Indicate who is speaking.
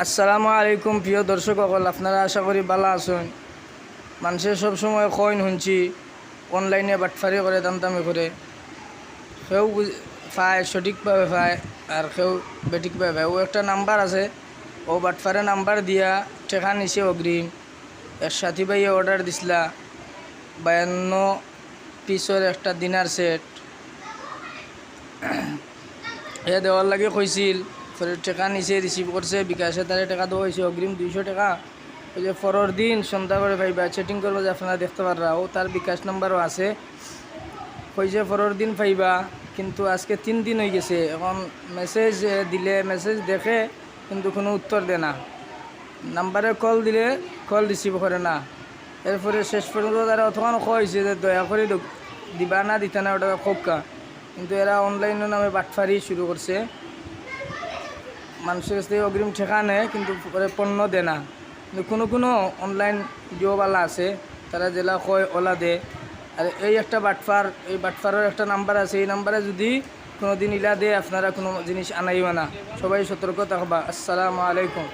Speaker 1: আসসালামু আলাইকুম, প্রিয় দর্শক সকল, আপনারা আশা করি ভালো আছেন। মানুষের সবসময় কইন শুনছি, অনলাইনে বাটফারি করে, দামদামি করে। সেও পায়, সঠিকভাবে পায়, আর কেউ বেঠিকভাবে পায়। ও একটা নাম্বার আছে, ও বাটফারে নাম্বার দিয়া টেকা নিছে অগ্রিম। এর সাথী ভাইয়ে অর্ডার দিছিলা, বায়ান্ন পিসের একটা ডিনার সেট এ দেওয়ার লাগে কইছিল ফের টাকা নিচে রিসিভ করছে, বিকাশে তারে টাকা দেওয়া হয়েছে অগ্রিম দুইশো টাকা। ওই যে পরের দিন, সন্ধ্যা করে পাইবা চেটিং করব যে আপনারা দেখতে পাররা ও তার বিকাশ নাম্বারও আছে। কইছে পরের দিন পাইবা, কিন্তু আজকে তিন দিন হয়ে গেছে। এখন মেসেজ দিলে মেসেজ দেখে, কিন্তু কোনো উত্তর দেয় না। নাম্বারে কল দিলে কল রিসিভ করে না। এরপরে শেষ পর্যন্ত তারা অতক্ষণ কয়েছে যে দয়া করে দিবা না, দিতা না, ওটা খোকা কিন্তু এরা অনলাইনের নামে বাটফারি শুরু করছে মানুষের কাছ থেকে অগ্রিম ঠেকা নেয়, কিন্তু পরে পণ্য দেয় না। কিন্তু কোনো কোনো অনলাইন জিওবালা আছে, তারা জেলা কয়, ওলা দে আর এই একটা বাটফার, এই বাটফারের একটা নাম্বার আছে, এই নাম্বারে যদি কোনো দিন ইলা দেয়, আপনারা কোনো জিনিস আনাইও না। সবাই সতর্ক থাকবা। আসসালামু আলাইকুম।